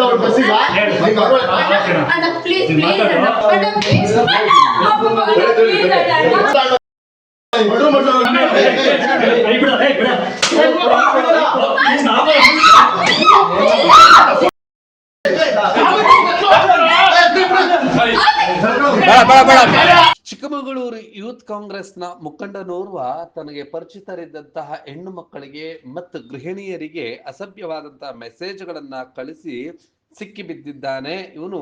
ಕೇಳಿಸ್ತಾ ಅವ್ರ ಬಸ್ಸಿಗ ಅಣ್ಣ ಪ್ಲೀಸ್ ಪ್ಲೀಸ್ ಅಣ್ಣ ಅಣ್ಣ ಪ್ಲೀಸ್ ಚಿಕ್ಕಮಗಳೂರು ಯೂತ್ ಕಾಂಗ್ರೆಸ್ನ ಮುಖಂಡನೋರ್ವ ತನಗೆ ಪರಿಚಿತರಿದ್ದಂತಹ ಹೆಣ್ಣು ಮಕ್ಕಳಿಗೆ ಮತ್ತು ಗೃಹಿಣಿಯರಿಗೆ ಅಸಭ್ಯವಾದಂತಹ ಮೆಸೇಜ್ಗಳನ್ನ ಕಳಿಸಿ ಸಿಕ್ಕಿಬಿದ್ದಿದ್ದಾನೆ ಇವನು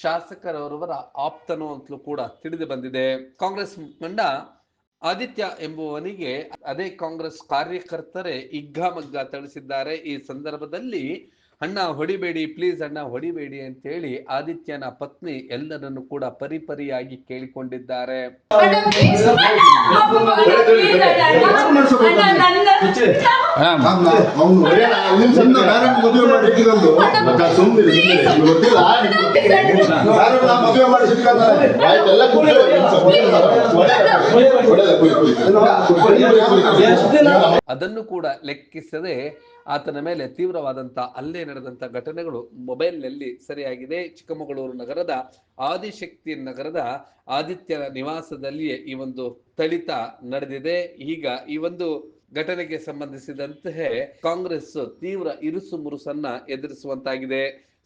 ಶಾಸಕರವರವರ ಆಪ್ತನು ಅಂತಲೂ ಕೂಡ ತಿಳಿದು ಬಂದಿದೆ. ಕಾಂಗ್ರೆಸ್ ಮುಖಂಡ ಆದಿತ್ಯ ಎಂಬುವನಿಗೆ ಅದೇ ಕಾಂಗ್ರೆಸ್ ಕಾರ್ಯಕರ್ತರೇ ಇಗ್ಗಾಮಗ್ಗ ಥಳಿಸಿದ್ದಾರೆ. ಈ ಸಂದರ್ಭದಲ್ಲಿ ಅಣ್ಣ ಹೊಡಿಬೇಡಿ ಪ್ಲೀಸ್ ಅಣ್ಣ ಹೊಡಿಬೇಡಿ ಅಂತ ಹೇಳಿ ಆದಿತ್ಯನ ಪತ್ನಿ ಎಲ್ಲರನ್ನು ಕೂಡ ಪರಿಪರಿಯಾಗಿ ಕೇಳಿಕೊಂಡಿದ್ದಾರೆ ಅಣ್ಣ ಪ್ಲೀಸ್ ಅಣ್ಣ ನನ್ನ ಅವ್ನು ನಿಮ್ ಸಣ್ಣ ಬೇರೆ ಮದುವೆ ಮಾಡಿ ಇಟ್ಟಿರೋದು ಸುಮ್ಮನೆ ಸುಮ್ಮನೆ ಗೊತ್ತಿಲ್ಲ ಬೇರೆ ನಾ ಮದುವೆ ಮಾಡಿ ಸಿಕ್ಕಾದ್ರೆ ಆಯ್ತೆಲ್ಲ ಅದನ್ನು ಕೂಡ ಲೆಕ್ಕಿಸದೆ ಆತನ ಮೇಲೆ ತೀವ್ರವಾದಂತ ಅಲ್ಲೇ ನಡೆದಂತ ಘಟನೆಗಳು ಮೊಬೈಲ್ನಲ್ಲಿ ಸರಿಯಾಗಿದೆ ಚಿಕ್ಕಮಗಳೂರು ನಗರದ ಆದಿಶಕ್ತಿ ನಗರದ ಆದಿತ್ಯನ ನಿವಾಸದಲ್ಲಿಯೇ ಈ ಒಂದು ಥಳಿತ ನಡೆದಿದೆ ಈಗ ಈ ಒಂದು ಘಟನೆಗೆ ಸಂಬಂಧಿಸಿದಂತೆ ಕಾಂಗ್ರೆಸ್ ತೀವ್ರ ಇರುಸು ಮುರುಸನ್ನ ಎದುರಿಸುವಂತಾಗಿದೆ.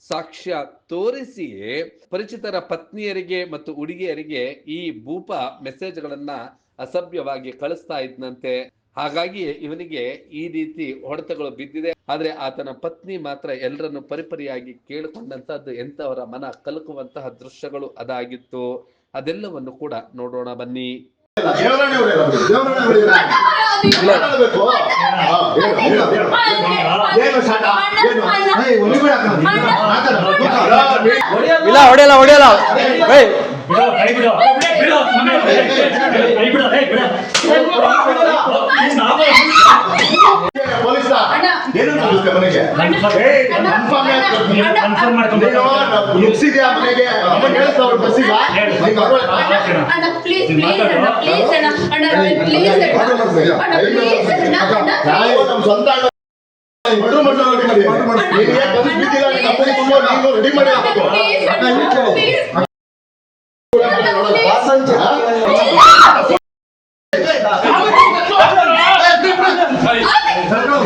ಸಾಕ್ಷ್ಯ ತೋರಿಸಿಯೇ ಪರಿಚಿತರ ಪತ್ನಿಯರಿಗೆ ಮತ್ತು ಹುಡುಗಿಯರಿಗೆ ಈ ಭೂಪ ಮೆಸೇಜ್ಗಳನ್ನ ಅಸಭ್ಯವಾಗಿ ಕಳಿಸ್ತಾ ಇದ್ನಂತೆ. ಹಾಗಾಗಿ ಇವನಿಗೆ ಈ ರೀತಿ ಹೊಡೆತಗಳು ಬಿದ್ದಿದೆ. ಆದ್ರೆ ಆತನ ಪತ್ನಿ ಮಾತ್ರ ಎಲ್ಲರನ್ನು ಪರಿಪರಿಯಾಗಿ ಕೇಳಿಕೊಂಡಂತಹದ್ದು ಎಂತವರ ಮನ ಕಲಕುವಂತಹ ದೃಶ್ಯಗಳು ಅದಾಗಿತ್ತು. ಅದೆಲ್ಲವನ್ನು ಕೂಡ ನೋಡೋಣ ಬನ್ನಿ. ದೇವರನ್ನೇ ಹೊಡೆಯಲ್ಲ ಬಿಡು, ಹೊಡೆಯಲ್ಲ. ಹಾ, ಹೇಳು, ಹೇಳು, ಹೇಳು. ಏನು ಪ್ಲೀಸ್ ಅಣ್ಣ ಅಣ್ಣ ಪ್ಲೀಸ್ ಅಣ್ಣ ಅಣ್ಣ ನಾವು ನಮ್ಮ ಸ್ವಂತ ಅಣ್ಣ ಮರ್ಡರ್ ಮಾಡ್ಕೊಂಡು ರೆಡಿ ಮಾಡಿ ನಿನಗೆ ಕನ್ಸ್ ಬಿದ್ದಿಲ್ಲ ನಿನ್ನ ಅಪ್ಪನಿಗೆ ತುಂಬ ನೀನು ರೆಡಿ ಮಾಡಿ ಹಾಕ್ಬೇಕು ಪ್ಲೀಸ್ ಅಕ್ಕ ಅಣ್ಣ ನಿಂತ್ಕೊ. ಪ್ಲೀಸ್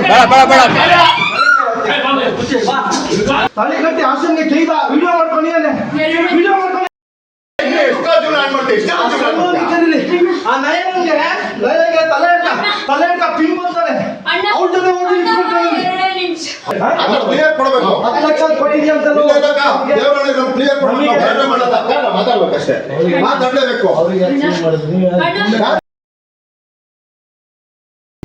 ಬೇಡ ಬೇಡ ಬೇಡ ತಲೆ ಕಟ್ಟಿ ಹಾಸನ್ಗೆ ಕೈದ ವಿಡಿಯೋ ಮಾಡ್ಕೊಂಡು ವಿಡಿಯೋ ಮಾಡ್ಕೊಂಡು. ಆ ನಯನಂಗೆ ನಯನಂಗೆ ತಲೆ ಇಟ್ಟ ತಲೆ ಇಟ್ಟ ಪಿಂಗ್ ಅವ್ರ ಜೊತೆ ಹೋಗಿ ಕೊಡ್ಬೇಕು. ಹತ್ತು ಲಕ್ಷ ಕೊಟ್ಟಿದ್ಯಾ ಅಂತ ಮಾತಾಡ್ಬೇಕಷ್ಟೇ ಮಾತಾಡ್ಲೇಬೇಕು